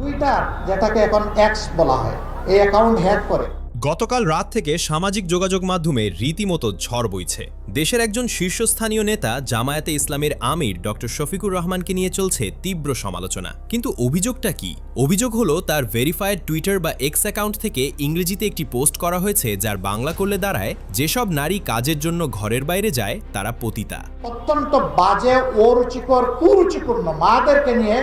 Twitter যেটাকে এখন x বলা হয়। এই অ্যাকাউন্ট হ্যাক করে। গতকাল রাত থেকে সামাজিক যোগাযোগ মাধ্যমে রীতিমতো ঝড় বইছে। দেশের একজন শীর্ষস্থানীয় নেতা জামায়াতে ইসলামের আমির ডক্টর শফিকুর রহমানকে নিয়ে চলছে তীব্র সমালোচনা। কিন্তু অভিযোগটা কি? অভিযোগ হলো তার ভেরিফাইড টুইটার বা এক্স অ্যাকাউন্ট থেকে ইংরেজিতে একটি পোস্ট করা হয়েছে যার বাংলা করলে দাঁড়ায় যেসব নারী কাজের জন্য ঘরের বাইরে যায় তারা পতিতা। অত্যন্ত বাজে অরুচিকর কুরুচিপূর্ণ মাদেরকে নিয়ে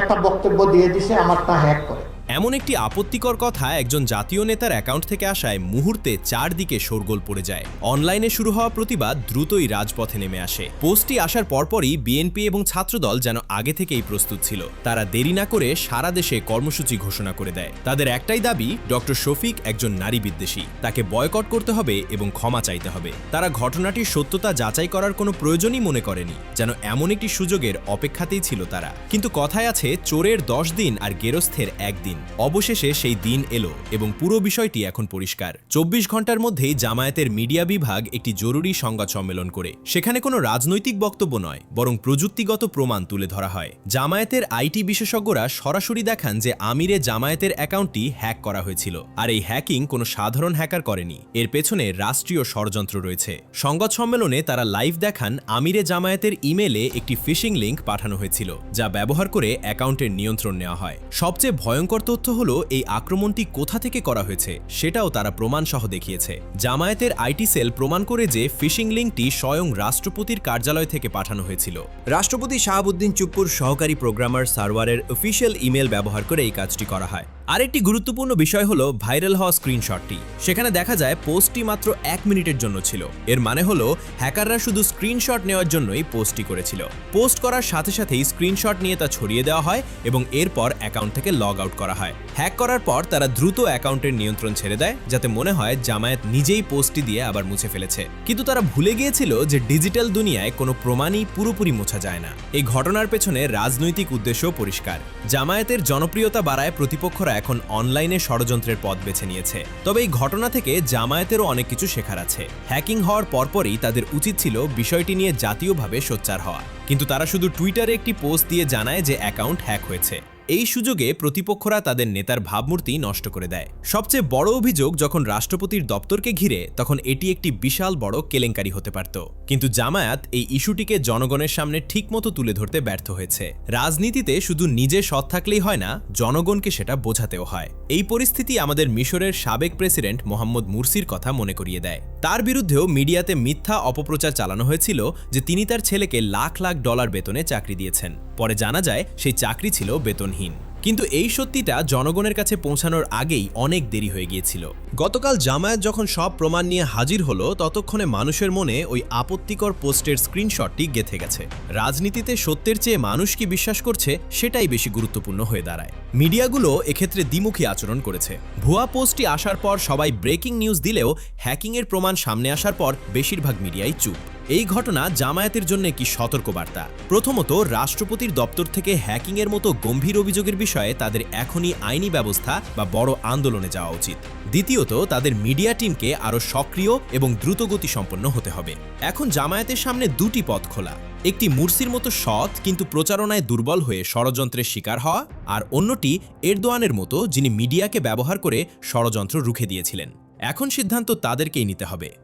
একটা বক্তব্য দিয়ে দিছে আমারটা হ্যাক করে। এমন একটি আপত্তিকর কথা একজন জাতীয় নেতার অ্যাকাউন্ট থেকে আসায় মুহূর্তে চারদিকে শোরগোল পড়ে যায়। অনলাইনে শুরু হওয়া প্রতিবাদ দ্রুতই রাজপথে নেমে আসে। পোস্টটি আসার পরপরই বিএনপি এবং ছাত্রদল যেন আগে থেকেই প্রস্তুত ছিল। তারা দেরি না করে সারা দেশে কর্মসূচি ঘোষণা করে দেয়। তাদের একটাই দাবি, ডক্টর শফিক একজন নারী বিদ্বেষী। তাকে বয়কট করতে হবে এবং ক্ষমা চাইতে হবে। তারা ঘটনাটির সত্যতা যাচাই করার কোনো প্রয়োজনই মনে করেনি, যেন এমন একটি সুযোগের অপেক্ষাতেই ছিল তারা। কিন্তু কথায় আছে, চোরের দশ দিন আর গেরস্থের একদিন। অবশেষে সেই দিন এলো এবং পুরো বিষয়টি এখন পরিষ্কার। চব্বিশ ঘণ্টার মধ্যেই জামায়াতের মিডিয়া বিভাগ একটি জরুরি সংবাদ সম্মেলন করে। সেখানে কোনো রাজনৈতিক বক্তব্য নয়, বরং প্রযুক্তিগত প্রমাণ তুলে ধরা হয়। জামায়াতের আইটি বিশেষজ্ঞরা সরাসরি দেখান যে আমিরে জামায়াতের অ্যাকাউন্টটি হ্যাক করা হয়েছিল, আর এই হ্যাকিং কোনো সাধারণ হ্যাকার করেনি। এর পেছনে রাষ্ট্রীয় ষড়যন্ত্র রয়েছে। সংবাদ সম্মেলনে তারা লাইভ দেখান আমিরে জামায়াতের ইমেলে একটি ফিশিং লিংক পাঠানো হয়েছিল, যা ব্যবহার করে অ্যাকাউন্টের নিয়ন্ত্রণ নেওয়া হয়। সবচেয়ে ভয়ঙ্কর তথ্য হল, এই আক্রমণটি কোথা থেকে করা হয়েছে, সেটাও তারা প্রমাণ সহ দেখিয়েছে। জামায়াতের আইটি সেল প্রমাণ করে যে ফিশিং লিঙ্কটি স্বয়ং রাষ্ট্রপতির কার্যালয় থেকে পাঠানো হয়েছিল। রাষ্ট্রপতি শাহাবুদ্দিন চুপ্পুর সহকারী প্রোগ্রামার সার্ভারের অফিসিয়াল ইমেল ব্যবহার করে এই কাজটি করা হয়। আরেকটি গুরুত্বপূর্ণ বিষয় হলো ভাইরাল হওয়া স্ক্রিনশটটি। সেখানে দেখা যায় পোস্টটি মাত্র এক মিনিটের জন্য ছিল। এর মানে হলো হ্যাকাররা শুধু স্ক্রিনশট নেওয়ার জন্যই পোস্টটি করেছিল। পোস্ট করার সাথে সাথেই স্ক্রিনশট নিয়ে তা ছড়িয়ে দেওয়া হয় এবং এরপর অ্যাকাউন্ট থেকে লগ আউট করা হয়। হ্যাক করার পর তারা দ্রুত অ্যাকাউন্টের নিয়ন্ত্রণ ছেড়ে দেয়, যাতে মনে হয় জামায়াত নিজেই পোস্টটি দিয়ে আবার মুছে ফেলেছে। কিন্তু তারা ভুলে গিয়েছিল যে ডিজিটাল দুনিয়ায় কোনো প্রমাণই পুরোপুরি মোছা যায় না। এই ঘটনার পেছনে রাজনৈতিক উদ্দেশ্য পরিষ্কার। জামায়াতের জনপ্রিয়তা বাড়ায় প্রতিপক্ষরা এখন অনলাইনে ষড়যন্ত্রের পথ বেছে নিয়েছে। তবে এই ঘটনা থেকে জামায়াতেরও অনেক কিছু শেখার আছে। হ্যাকিং হওয়ার পরপরই তাদের উচিত ছিল বিষয়টি নিয়ে জাতীয়ভাবে সোচ্চার হওয়া। কিন্তু তারা শুধু টুইটারে একটি পোস্ট দিয়ে জানায় যে অ্যাকাউন্ট হ্যাক হয়েছে। এই সুযোগে প্রতিপক্ষরা তাদের নেতার ভাবমূর্তি নষ্ট করে দেয়। সবচেয়ে বড় অভিযোগ যখন রাষ্ট্রপতির দপ্তরকে ঘিরে, তখন এটি একটি বিশাল বড় কেলেঙ্কারি হতে পারত। কিন্তু জামায়াত এই ইস্যুটিকে জনগণের সামনে ঠিকমতো তুলে ধরতে ব্যর্থ হয়েছে। রাজনীতিতে শুধু নিজে সৎ থাকলেই হয় না, জনগণকে সেটা বোঝাতেও হয়। এই পরিস্থিতি আমাদের মিশরের সাবেক প্রেসিডেন্ট মোহাম্মদ মুরসির কথা মনে করিয়ে দেয়। তার বিরুদ্ধেও মিডিয়াতে মিথ্যা অপপ্রচার চালানো হয়েছিল যে তিনি তার ছেলেকে লাখ লাখ ডলার বেতনে চাকরি দিয়েছেন। পরে জানা যায়, সেই চাকরি ছিল বেতনহীন কিন্তু এই সত্যিটা জনগণের কাছে পৌঁছানোর আগেই অনেক দেরি হয়ে গিয়েছিল। গতকাল জামায়াত যখন সব প্রমাণ নিয়ে হাজির হলো, ততক্ষণে মানুষের মনে ওই আপত্তিকর পোস্টের স্ক্রিনশটটি গেথে গেছে। রাজনীতিতে সত্যের চেয়ে মানুষ কি বিশ্বাস করছে, সেটাই বেশি গুরুত্বপূর্ণ হয়ে দাঁড়ায়। মিডিয়াগুলো এক্ষেত্রে দ্বিমুখী আচরণ করেছে। ভুয়া পোস্টটি আসার পর সবাই ব্রেকিং নিউজ দিলেও হ্যাকিংয়ের প্রমাণ সামনে আসার পর বেশিরভাগ মিডিয়াই চুপ। এই ঘটনা জামায়াতের জন্য কি সতর্কবার্তা। প্রথমত, রাষ্ট্রপতির দপ্তর থেকে হ্যাকিংয়ের মতো গম্ভীর অভিযোগের বিষয়ে তাদের এখনই আইনি ব্যবস্থা বা বড় আন্দোলনে যাওয়া উচিত। দ্বিতীয়ত, তাদের মিডিয়া টিমকে আরও সক্রিয় এবং দ্রুতগতি সম্পন্ন হতে হবে। এখন জামায়াতের সামনে দুটি পথ খোলা। একটি মুরসির মতো সৎ কিন্তু প্রচারণায় দুর্বল হয়ে ষড়যন্ত্রের শিকার হওয়া আর অন্যটি এরদোয়ানের মতো যিনি মিডিয়াকে ব্যবহার করে ষড়যন্ত্র রুখে দিয়েছিলেন। এখন সিদ্ধান্ত তাদেরকেই নিতে হবে।